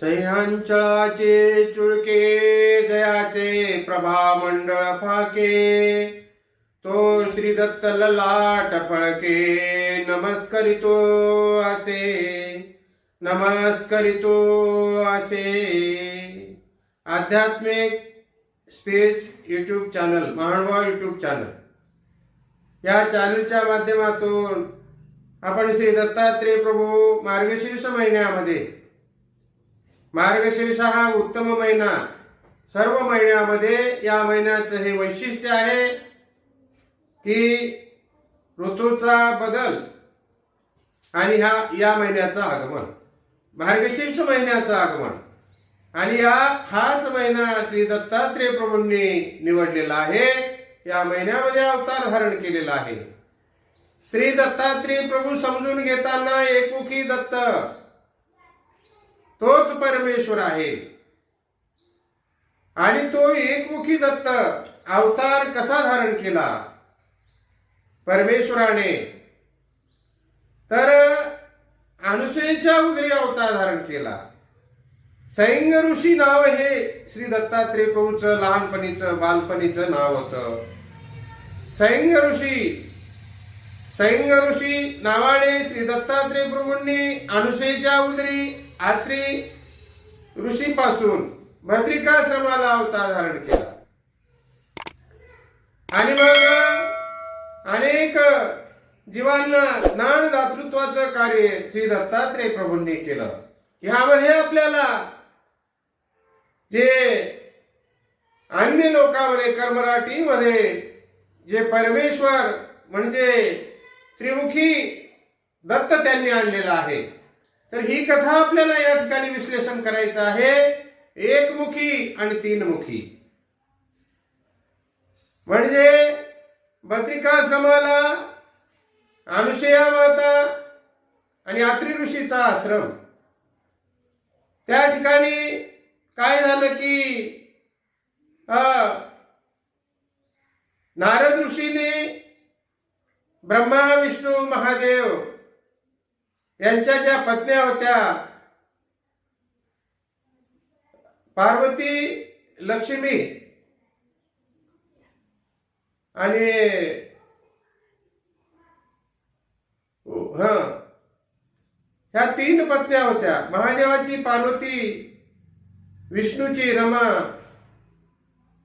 सह्यांचळाचे चुळके जयाचे प्रभा मंडळ फाके. तो श्री दत्त ललाट फळके नमस्करितो असे नमस्करितो असे. आध्यात्मिक speech YouTube channel Mahanubhav YouTube channel. या चॅनलच्या माध्यमातून आपण श्री दत्तात्रेय प्रभू मार्गशीर्ष महिन्यामध्ये मार्गशीर्ष हा उत्तम महिना. सर्व महिन्यामध्ये या महिन्याचं हे वैशिष्ट्य आहे की ऋतूचा बदल आणि हा या महिन्याचं आगमन. मार्गशीर्ष महिन्याचं आगमन. आणि या हाच महिना श्री दत्तात्रेय प्रभूंनी निवडलेला आहे. या महिन्यामध्ये अवतार धारण केलेला आहे. श्री दत्तात्रेय प्रभू समजून घेताना एकमुखी दत्त. तोच परमेश्वर आहे. आणि तो एकमुखी दत्त अवतार कसा धारण केला? परमेश्वराने. तर अनुसयेच्या उदरी अवतार धारण केला. सैंग ऋषी नाव हे श्री दत्तात्रय प्रभूचं लहानपणीचं बालपणीचं नाव होतं. सैंग ऋषी. सैंग ऋषी नावाने श्री दत्तात्रय प्रभूंनी अनुसयेच्या उदरी आत्री ऋषीपासून भद्रिकाश्रमाला अवतार धारण केला. आणि मग अनेक जीवांना ज्ञान दातृत्वाचं कार्य श्री दत्तात्रय प्रभूंनी केलं. यामध्ये आपल्याला जे अन्य लोकांमध्ये कर्मराटीमध्ये जे परमेश्वर म्हणजे त्रिमुखी दत्त त्यांनी आणलेला आहे. तर ही कथा आपल्याला या ठिकाणी विश्लेषण करायचं आहे. एकमुखी आणि तीनमुखी. म्हणजे बद्रिकाश्रमाला अनुशया माता आणि आत्री ऋषीचा आश्रम. त्या ठिकाणी काय झालं की नारद ऋषीने ब्रह्मा विष्णू महादेव यांच्या ज्या पत्न्या होत्या पार्वती लक्ष्मी आणि ह ह्या तीन पत्न्या होत्या. महादेवाची पार्वती विष्णूची रमा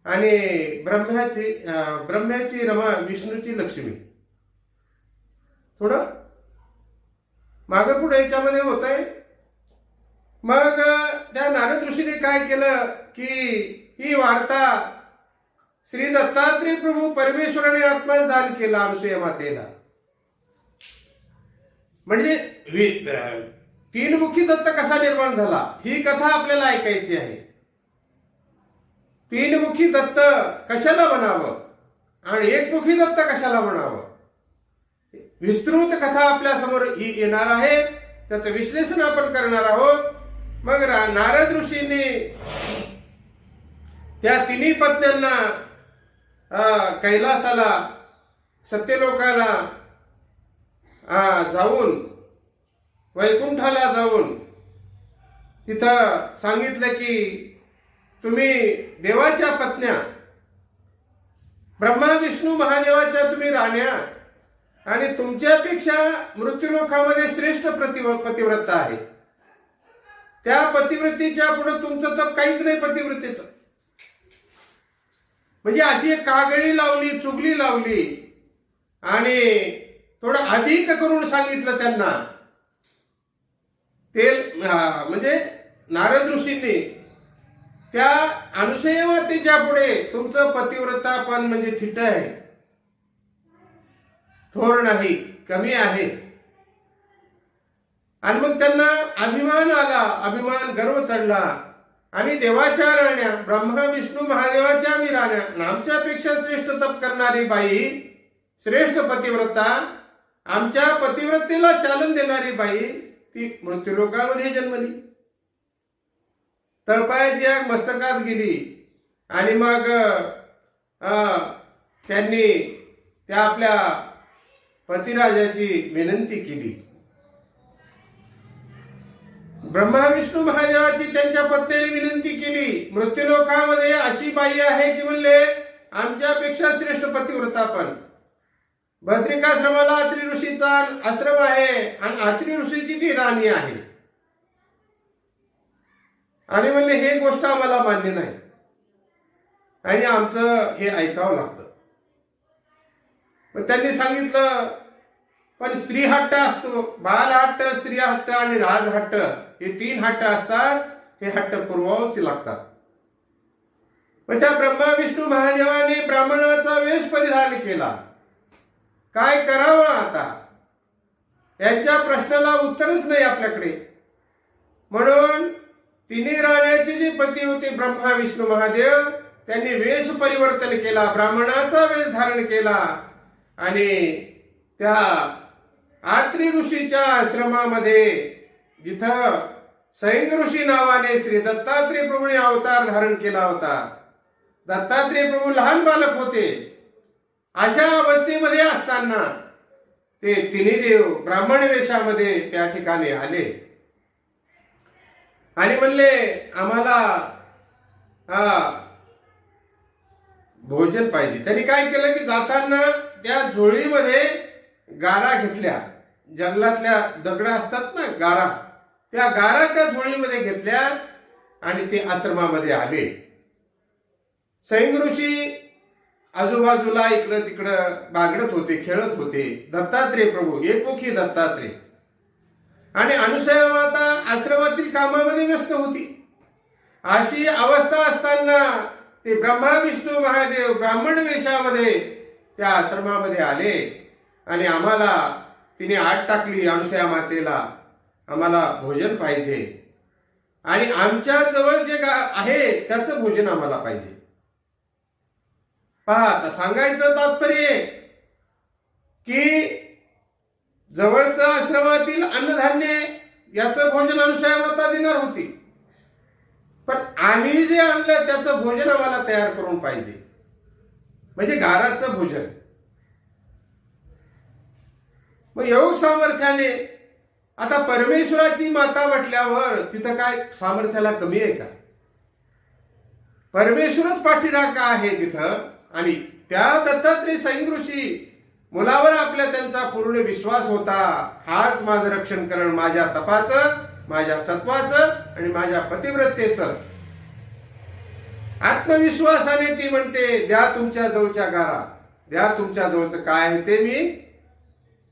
आणि ब्रह्म्याची ब्रह्म्याची रमा विष्णूची लक्ष्मी. थोडं? मागं पुढे याच्यामध्ये होत आहे मग त्या नारद ऋषीने काय केलं की ही वार्ता श्री दत्तात्रय प्रभू परमेश्वराने आत्माच दान केला अनुसूय मातेला. म्हणजे वि- तीनमुखी दत्त कसा निर्माण झाला? ही कथा आपल्याला ऐकायची आहे. तीनमुखी दत्त कशाला म्हणावं? आणि एकमुखी दत्त कशाला म्हणावं? विस्तृत कथा आपल्यासमोर ही येणार आहे. त्याचं विश्लेषण आपण करणार आहोत. मग नारद ऋषींनी त्या तिन्ही पत्न्यांना कैलासाला सत्यलोकाला जाऊन वैकुंठाला जाऊन तिथं सांगितलं की तुम्ही देवाच्या पत्न्या ब्रह्मा विष्णू महादेवाच्या तुम्ही राण्या. आणि तुमच्यापेक्षा मृत्यूलोकामध्ये श्रेष्ठ प्रतिव पतिव्रता आहे. त्या पतिव्रतीच्या पुढे तुमचं तर काहीच नाही पतिव्रतेचं. म्हणजे अशी एक कागळी लावली चुगली लावली आणि थोडं अधिक करून सांगितलं त्यांना. तेल हा, म्हणजे नारद ऋषींनी त्या अनुसयवतीच्या पुढे तुमचं पतिव्रतापण म्हणजे थिट आहे. थोर नाही कमी आहे. आणि मग त्यांना अभिमान आला अभिमान गर्व चढला. आम्ही देवाच्या राण्या ब्रह्मा विष्णू महादेवाच्या आम्ही राण्या आमच्यापेक्षा श्रेष्ठ तप करणारी बाई श्रेष्ठ पतिव्रता आमच्या पतिव्रतेला चालन देणारी बाई ती मृत्यूलोकामध्ये जन्मली. तळपायाची आग मस्तकात गेली. आणि मग त्यांनी त्या आपल्या पतिराजाची विनंती केली. ब्रह्मा विष्णू महादेवाची त्यांच्या पत्नीने विनंती केली. मृत्यूलोकामध्ये अशी बाई आहे की म्हणले आमच्यापेक्षा श्रेष्ठ पतिव्रता पण. भद्रिकाश्रमाला अत्री ऋषीचा आश्रम आहे आणि अत्री ऋषीची ती राणी आहे. आणि म्हणले हे गोष्ट आम्हाला मान्य नाही. आणि आमचं हे ऐकावं लागतं. मग त्यांनी सांगितलं पण स्त्री हट्ट असतो. बाल हट्ट स्त्री हट्ट आणि राज हट्ट हे तीन हट्ट असतात. हे हट्ट पुरवावच लागतात. मग त्या ब्रह्मा विष्णू महादेवाने ब्राह्मणाचा वेश परिधान केला. काय करावं आता? याच्या प्रश्नाला उत्तरच नाही आपल्याकडे. म्हणून तिन्ही राण्याचे जे पती होते ब्रह्मा विष्णू महादेव त्यांनी वेश परिवर्तन केला ब्राह्मणाचा वेश धारण केला. आणि त्या आत्री ऋषीच्या आश्रमामध्ये जिथं सैन ऋषी नावाने श्री दत्तात्रय प्रभूने अवतार धारण केला होता. दत्तात्रय प्रभू लहान बालक होते. अशा अवस्थेमध्ये असताना ते तिन्ही देव ब्राह्मण वेशामध्ये त्या ठिकाणी आले. आणि म्हणले आम्हाला भोजन पाहिजे. त्यांनी काय केलं की जाताना त्या झोळीमध्ये गारा घेतल्या. जंगलातल्या दगड असतात ना गारा. त्या गारा त्या झोळीमध्ये घेतल्या आणि ते आश्रमामध्ये आले. सैंग ऋषी आजूबाजूला इकडं तिकडं बागडत होते खेळत होते. दत्तात्रेय प्रभू एकमुखी दत्तात्रेय. आणि अनुसया माता आश्रमातील कामामध्ये व्यस्त होती. अशी अवस्था असताना ते ब्रह्मा विष्णू महादेव ब्राह्मण वेशामध्ये त्या आश्रमामध्ये आले आणि आम्हाला तिने आट टाकली अनुसया मातेला. आम्हाला भोजन पाहिजे. आणि आमच्या जवळ जे आहे त्याचं भोजन आम्हाला पाहिजे. पहा आता सांगायचं तात्पर्य की जवळचं आश्रमातील अन्नधान्य याचं भोजन अनुसया माता देणार होती. पण आम्ही जे आणलं त्याचं भोजन आम्हाला तयार करून पाहिजे. म्हणजे गाराचं भोजन. मग येऊ सामर्थ्याने आता परमेश्वराची माता म्हटल्यावर तिथं काय सामर्थ्याला कमी आहे का? परमेश्वरच पाठीराखा आहे तिथं आणि त्या दत्तात्रय सैन ऋषी मुलावर आपल्या त्यांचा पूर्ण विश्वास होता. हाच माझं रक्षण करण माझ्या तपाचं माझ्या सत्वाचं आणि माझ्या पतिव्रतेचं. आत्मविश्वासाने ती म्हणते द्या तुमच्या जवळच्या गारा द्या तुमच्या जवळचं काय आहे ते मी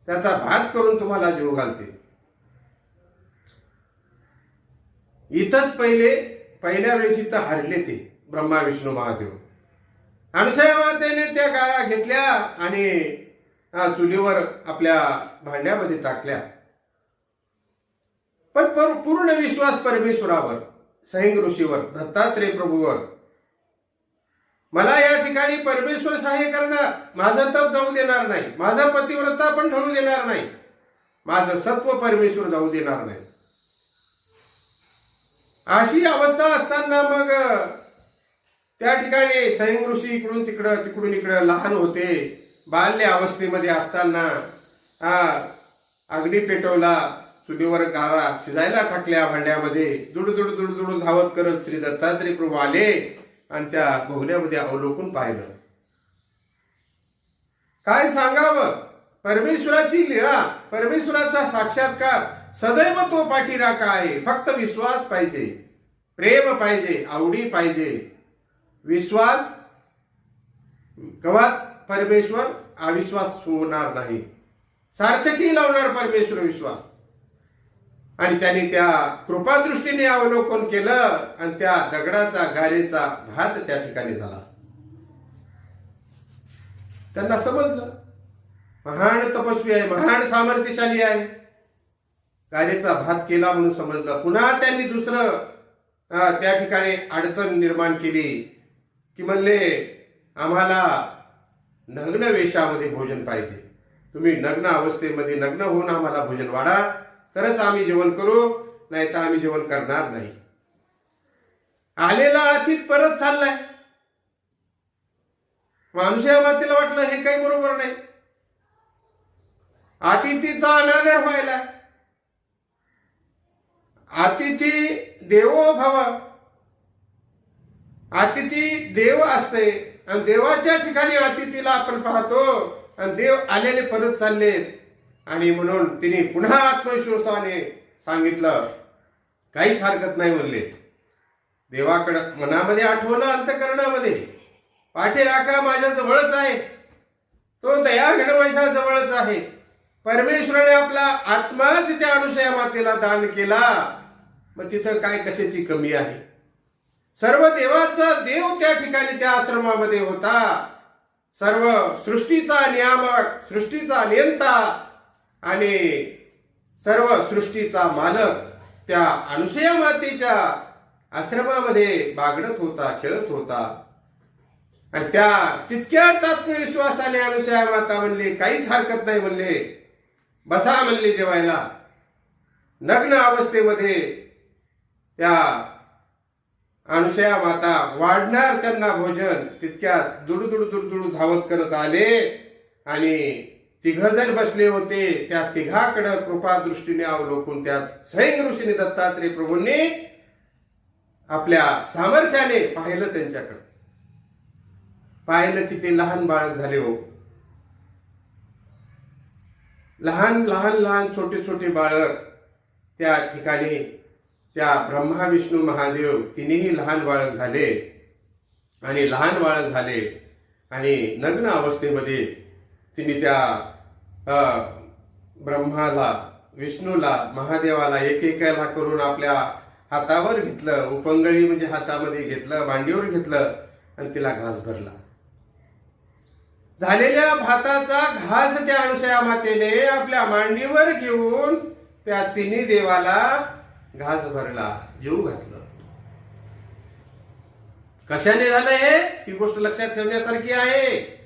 त्याचा भात करून तुम्हाला जीव घालते. इथंच पहिले पहिल्या वेळेस इथं हरले ते ब्रह्मा विष्णू महादेव. अनुसया मातेने त्या गारा घेतल्या आणि चुलीवर आपल्या भांड्यामध्ये टाकल्या. पण पर- पूर्ण विश्वास परमेश्वरावर सहिंग ऋषीवर दत्तात्रेय प्रभूवर मला या ठिकाणी परमेश्वर सहाय्य करणार माझं तप जाऊ देणार नाही. माझा पतिव्रता पण ढळू देणार नाही. माझं सत्व परमेश्वर जाऊ देणार नाही. अशी अवस्था असताना मग त्या ठिकाणी सैंग ऋषी इकडून तिकडं तिकडून इकडं लहान होते. बाल्य अवस्थेमध्ये असताना हा अग्नी पेटवला चुलीवर गारा शिजायला टाकल्या भांड्यामध्ये. दुडदुड दुडदुड धावत करत श्री दत्तात्रय प्रभू आले. आणि त्या भोगण्यामध्ये अवलोकून पाहिलं. काय सांगावं? परमेश्वराची लीळा परमेश्वराचा साक्षात्कार सदैव तो पाठीराखा आहे फक्त विश्वास पाहिजे प्रेम पाहिजे आवडी पाहिजे. विश्वास? कवाच? परमेश्वर अविश्वास होणार नाही. सार्थकी लावणार परमेश्वर विश्वास. आणि त्यांनी त्या कृपादृष्टीने अवलोकन केलं आणि त्या दगडाचा गारेचा भात त्या ठिकाणी झाला. त्यांना समजलं. महान तपस्वी आहे महान सामर्थ्यशाली आहे. गारेचा भात केला म्हणून समजलं. पुन्हा त्यांनी दुसरं त्या ठिकाणी अडचण निर्माण केली की म्हणले आम्हाला नग्न वेशामध्ये भोजन पाहिजे. तुम्ही नग्न अवस्थेमध्ये नग्न होऊन आम्हाला भोजन वाढा. तरच आम्ही जेवण करू नाही तर आम्ही जेवण करणार नाही. आलेला अतीत परत चाललाय. माणूस मातेला वाटलं हे काही बरोबर नाही. अतिथीचा अनादर व्हायला. अतिथी देवो भव. अतिथी देव असते. आणि देवाच्या ठिकाणी अतिथीला आपण पाहतो. आणि देव आलेले परत चालले आणि म्हणून तिने पुन्हा आत्मविश्वासाने सांगितलं काहीच हरकत नाही म्हणले. देवाकडं मनामध्ये आठवलं अंतकरणामध्ये. पाठी राखा माझ्या जवळच आहे. तो दया घेणं माझ्या जवळच आहे. परमेश्वराने आपला आत्माच त्या अनुसया मातेला दान केला. मग तिथं काय कशाची कमी आहे? सर्व देवाचा देव त्या ठिकाणी त्या आश्रमामध्ये होता. सर्व सृष्टीचा नियामक सृष्टीचा नियंता आणि सर्व सृष्टीचा मालक त्या अनुसया मातेच्या आश्रमामध्ये बागडत होता खेळत होता. आणि त्या तितक्याच आत्मविश्वासाने अनुसया माता म्हणले काहीच हरकत नाही म्हणले. बसा म्हणले जेवायला. नग्न अवस्थेमध्ये त्या अनुसया माता वाढणार त्यांना भोजन तितक्यात दुडू दुडू दुडू धावत करत आले आणि तिघ जण बसले होते. त्या तिघाकडं कृपा दृष्टीने अवलोकून त्यात सैन ऋषीने दत्तात्रय प्रभूंनी आपल्या सामर्थ्याने पाहिलं त्यांच्याकडे. पाहिलं की ते लहान बाळक झाले हो. लहान लहान लहान छोटे छोटे बाळक त्या ठिकाणी त्या ब्रह्मा विष्णू महादेव तिनेही लहान बाळक झाले आणि लहान बाळक झाले आणि नग्न अवस्थेमध्ये तिने त्या ब्रह्माला विष्णूला महादेवाला एकेकाला करून आपल्या हातावर घेतलं. उपंगळी म्हणजे हातामध्ये घेतलं मांडीवर घेतलं आणि तिला घास भरला. झालेल्या भाताचा घास त्या अनुसया मातेने आपल्या मांडीवर घेऊन त्या तिन्ही देवाला घास भरला जीव घातलं. कशाने झालं हे? ती गोष्ट लक्षात ठेवण्यासारखी आहे.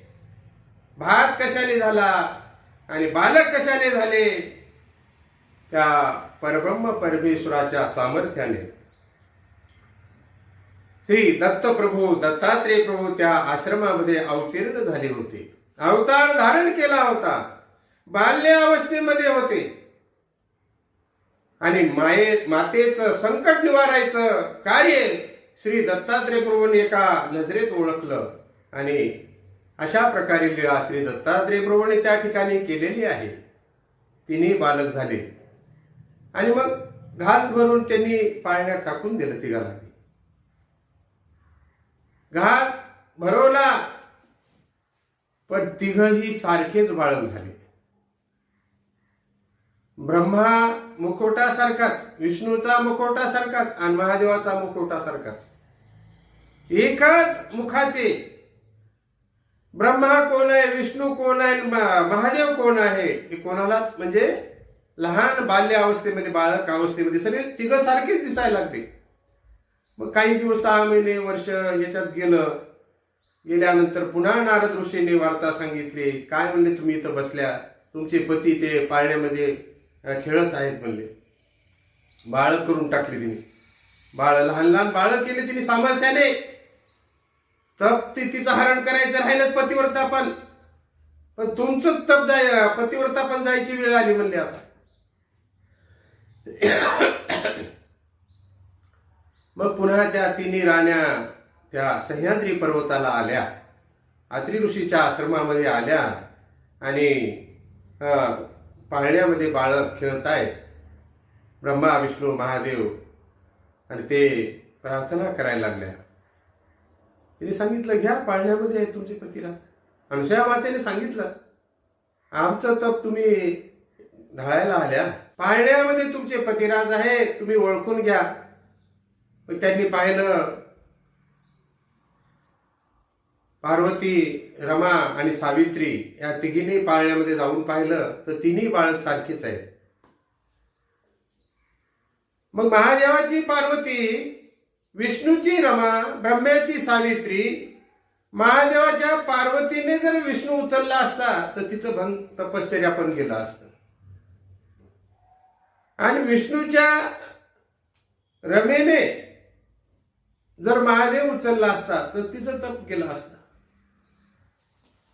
भात कशाने झाला आणि बालक कशाने झाले? त्या परब्रह्म परमेश्वराच्या सामर्थ्याने. श्री दत्तप्रभू दत्तात्रेय प्रभू त्या आश्रमामध्ये अवतीर्ण झाले होते. अवतार धारण केला होता. बाल्य अवस्थेमध्ये होते. आणि माये मातेचं संकट निवारायचं कार्य श्री दत्तात्रेय प्रभूंनी एका नजरेत ओळखलं आणि अशा प्रकारे लीळा श्री दत्तात्रेयप्रभूने त्या ठिकाणी केलेली आहे. तिने बालक झाले. आणि मग घास भरून त्यांनी पाळण्यात टाकून दिलं तिघाला घास भरवला पण तिघही सारखेच बाळक झाले. ब्रह्मा मुकोटासारखाच विष्णूचा मुकोटासारखाच आणि महादेवाचा मुकोटासारखाच. एकाच मुखाचे ब्रह्मा कोण आहे विष्णू कोण आहे महादेव कोण आहे? हे कोणालाच म्हणजे लहान बाल्य अवस्थेमध्ये बाळक अवस्थेमध्ये सगळे तिघ सारखेच दिसायला लागले. मग काही दिवस सहा महिने वर्ष याच्यात गेलं. गेल्यानंतर पुन्हा नारद ऋषीने वार्ता सांगितली. काय म्हणले तुम्ही इथं बसल्या? तुमचे पती ते पाळण्यामध्ये खेळत आहेत म्हणले. बाळ करून टाकली तिने. बाळ लहान लहान बाळ केले तिने सामर्थ्याने. तप ती तिचं हरण करायचं राहिलं पतिव्रता पण तुमचं तप जाय पतिव्रता पण जायची वेळ आली म्हणले आता. मग पुन्हा त्या तिन्ही राण्या त्या सह्याद्री पर्वताला आल्या. अत्री ऋषीच्या आश्रमामध्ये आल्या आणि पाळण्यामध्ये बाळक खेळतायत. ब्रह्मा विष्णू महादेव आणि ते प्रार्थना करायला लागल्या. तिने सांगितलं घ्या पाळण्यामध्ये आहे तुमचे पतिराज अनुसया मातेने सांगितलं आमचं तप तुम्ही ढाळायला आल्या. पाळण्यामध्ये तुमचे पतिराज आहे तुम्ही ओळखून घ्या. त्यांनी पाहिलं पार्वती रमा आणि सावित्री या तिघींनी पाळण्यामध्ये जाऊन पाहिलं तर तिन्ही बाळक सारखीच आहेत. मग महादेवाची पार्वती विष्णूची रमा ब्रह्म्याची सावित्री महादेवाच्या पार्वतीने जर विष्णू उचलला असता तर तिचं भंग तपश्चर्या पण गेलं असत. आणि विष्णूच्या रमेने जर महादेव उचलला असता तर तिचं तप केलं असतं.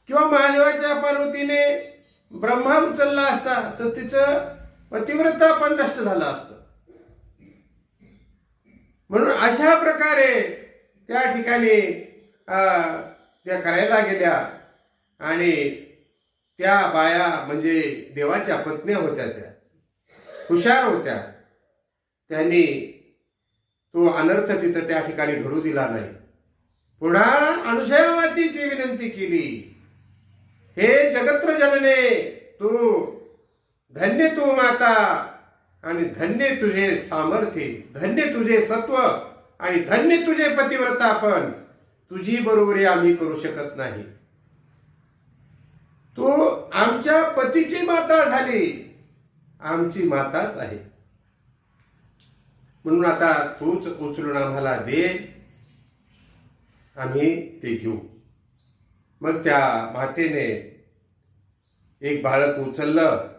किंवा महादेवाच्या पार्वतीने ब्रह्मा उचलला असता तर तिचं पतिव्रता पण नष्ट झालं असतं. म्हणून अशा प्रकारे त्या ठिकाणी अं, त्या करायला गेल्या आणि त्या बाया म्हणजे देवाच्या पत्न्या होत्या त्या. हुशार होत्या. त्यांनी तो अनर्थ तिथं त्या ठिकाणी घडू दिला नाही. पुन्हा अनुसयामातीची विनंती केली. हे जगत्र जनने तू धन्य तू माता. आणि धन्य तुझे सामर्थ्य धन्य तुझे सत्व आणि धन्य तुझे पतिव्रतापण तुझी बरोबरी आम्ही करू शकत नाही. तो आमच्या पतीची माता झाली. आमची माताच आहे. म्हणून आता तूच उचलून आम्हाला दे. आम्ही ते घेऊ. मग त्या मातेने एक बाळक उचललं.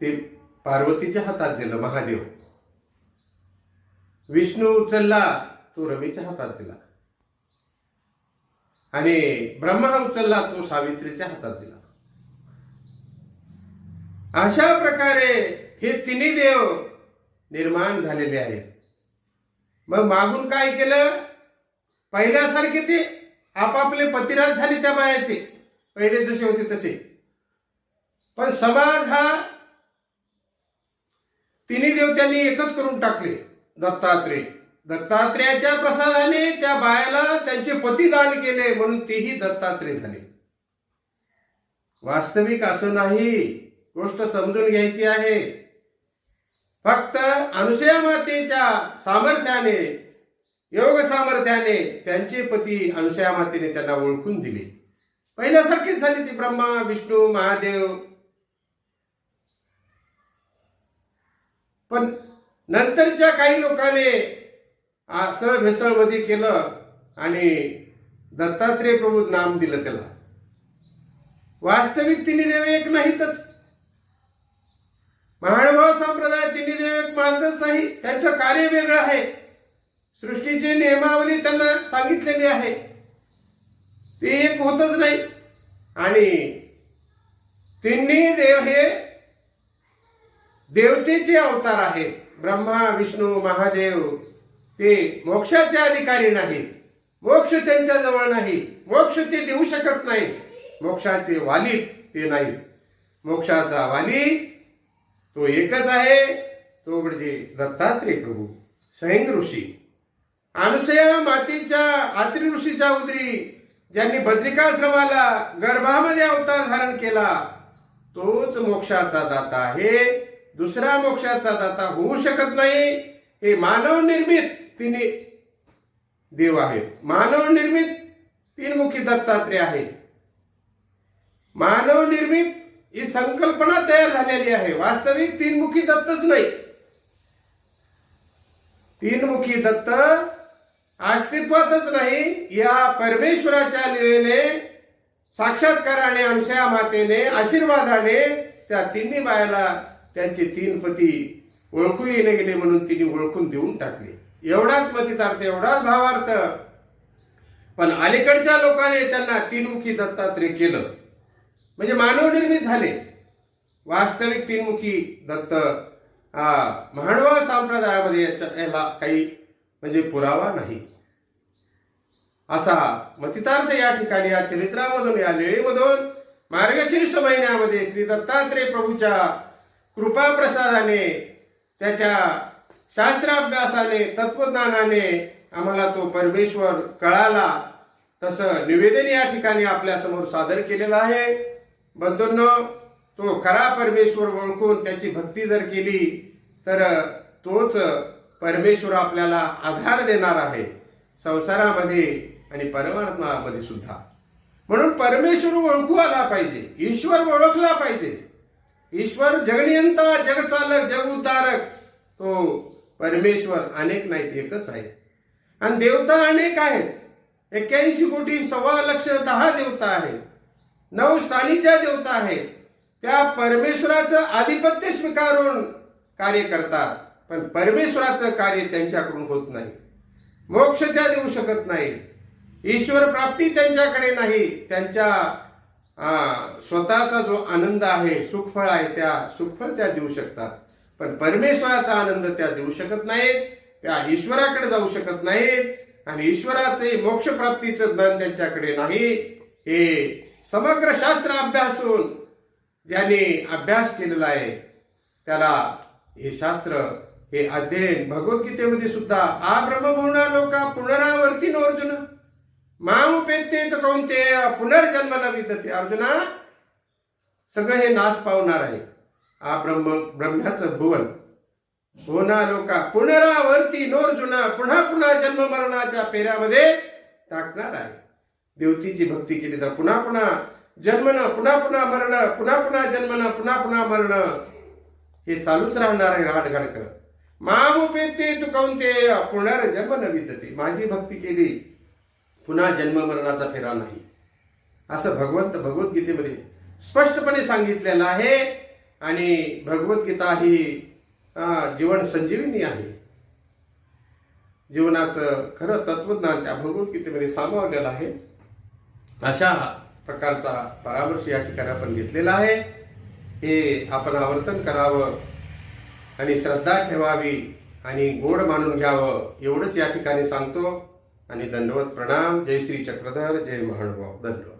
ते पार्वतीच्या हातात दिलं महादेव. विष्णू उचलला तो रमीच्या हातात दिला. आणि ब्रह्मा उचलला तो सावित्रीच्या हातात दिला. अशा प्रकारे हे तिन्ही देव निर्माण झालेले आहेत. मग मागून काय केलं? पहिल्यासारखे ते आपापले पतिराज झाले त्या बायाचे. पहिले जसे होते तसे. पण समाज हा तिन्ही देव त्यांनी एकच करून टाकले. दत्तात्रेय. दत्तात्रेयाच्या प्रसादाने त्या बायाला त्यांचे पती दान केले म्हणून तेही दत्तात्रेय झाले. वास्तविक असं नाही. गोष्ट समजून घ्यायची आहे. फक्त अनुसया मातेच्या सामर्थ्याने योग सामर्थ्याने त्यांचे पती अनुसया मातेने त्यांना ओळखून दिले. पहिल्यासारखीच झाली ती ब्रह्मा विष्णू महादेव. पण नंतरच्या काही लोकांनी असळ भेसळमध्ये केलं आणि दत्तात्रेय प्रभू नाम दिलं त्याला. वास्तविक तिन्ही देव एक नाहीतच. महानुभाव संप्रदाय तिन्ही देव एक मानतच नाही. त्यांचं कार्य वेगळं आहे. सृष्टीची नियमावली त्यांना सांगितलेली आहे. ते एक होतच नाही. आणि तिन्ही देव हे देवतेचे अवतार आहेत. ब्रह्मा विष्णू महादेव ते मोक्षाचे अधिकारी नाहीत. मोक्ष त्यांच्या जवळ नाही. मोक्ष ते देऊ शकत नाही मोक्षाचे वाली ते नाही मोक्षाचा वाली तो एकच आहे. तो म्हणजे दत्तात्रय प्रभू सैंग ऋषी. अनुसया मातीच्या आत्री ऋषीच्या उदरी ज्यांनी बद्रिकाश्रमाला गर्भामध्ये अवतार धारण केला तोच मोक्षाचा दाता आहे. दुसरा मोक्षाचा दाता होऊ शकत नाही. हे मानव निर्मित तिने देव आहेत. मानव निर्मित तीनमुखी दत्तात्रय आहे. मानव निर्मित ही संकल्पना तयार झालेली आहे. वास्तविक तीनमुखी दत्तच नाही. तीनमुखी दत्त अस्तित्वातच नाही. या परमेश्वराच्या लीळेने साक्षात्काराने अंशया मातेने आशीर्वादाने त्या तिन्ही बायाला त्यांचे तीन पती ओळखू येणे गेले म्हणून तिने ओळखून देऊन टाकले. एवढाच मतितार्थ एवढाच भावार्थ. पण अलीकडच्या लोकांनी त्यांना तीनमुखी दत्तात्रय केलं. म्हणजे मानव निर्मित झाले. वास्तविक तीनमुखी दत्त महाडवा संप्रदायामध्ये याच्या याला काही म्हणजे पुरावा नाही. असा मतितार्थ या ठिकाणी या चरित्रामधून या लेळीमधून मार्गशीर्ष महिन्यामध्ये श्री दत्तात्रय प्रभूच्या कृपा प्रसादाने त्याच्या शास्त्राभ्यासाने तत्वज्ञानाने आम्हाला तो परमेश्वर कळाला. तसं निवेदन या ठिकाणी आपल्यासमोर सादर केलेलं आहे. बंधूंनो तो खरा परमेश्वर ओळखून त्याची भक्ती जर केली तर तोच परमेश्वर आपल्याला आधार देणार आहे. संसारामध्ये आणि परमात्मामध्ये सुद्धा. म्हणून परमेश्वर ओळखू आला पाहिजे ईश्वर ओळखला पाहिजे. ईश्वर जगनियंता जगचालक जग उद्धारक तो परमेश्वर अनेक नाहीत एकच आहे आणि देवता अनेक आहेत. एक्क्याऐंशी कोटी सव्वा लक्ष दहा देवता आहेत. नऊ स्थानीच्या देवता आहेत. त्या परमेश्वराचं आधिपत्य स्वीकारून कार्य करतात. पण परमेश्वराचं कार्य त्यांच्याकडून होत नाही. मोक्ष त्या देऊ शकत नाही. ईश्वर प्राप्ती त्यांच्याकडे नाही. त्यांच्या स्वतःचा जो आनंद आहे सुखफळ आहे त्या सुखफळ त्या देऊ शकतात. पण परमेश्वराचा आनंद त्या देऊ शकत नाहीत त्या ईश्वराकडे जाऊ शकत नाहीत आणि ईश्वराचे मोक्षप्राप्तीचं ज्ञान त्यांच्याकडे नाही. हे समग्र शास्त्र अभ्यासून ज्याने अभ्यास केलेला आहे त्याला हे शास्त्र हे अध्ययन भगवद्गीतेमध्ये सुद्धा आ ब्रह्मभुवना लोका पुनरावर्ती अर्जुन मामुपेते तर ते पुनर्जन्म न विदते अर्जुना सगळं हे नाश पावणार आहे. आ ब्रह्म ब्रह्म्याचं भुवन. होना लोका पुनरावर्ती नोर्जुना पुन्हा पुन्हा जन्म मरणाच्या पेऱ्यामध्ये टाकणार आहे. देवतीची भक्ती केली तर पुन्हा पुन्हा जन्मनं पुन्हा पुन्हा मरण पुन्हा पुन्हा जन्मनं पुन्हा पुन्हा मरण. हे चालूच राहणार आहे राहट गडक. मामुपेते तू कोणते पुनर्जन्म न विदते माझी भक्ती केली पुन्हा जन्ममरणाचा फेरा नाही. असं भगवंत भगवद्गीतेमध्ये स्पष्टपणे सांगितलेलं आहे आणि भगवद्गीता ही जीवन संजीवनी आहे. जीवनाचं खरं तत्वज्ञान त्या भगवद्गीतेमध्ये सामावलेलं आहे. अशा प्रकारचा परामर्श या ठिकाणी आपण घेतलेला आहे. हे आपण आवर्तन करावं आणि श्रद्धा ठेवावी आणि गोड मानून घ्यावं एवढंच या ठिकाणी सांगतो. आणि दंडवत प्रणाम. जय श्री चक्रधर जय महानुभाव. धन्यवाद.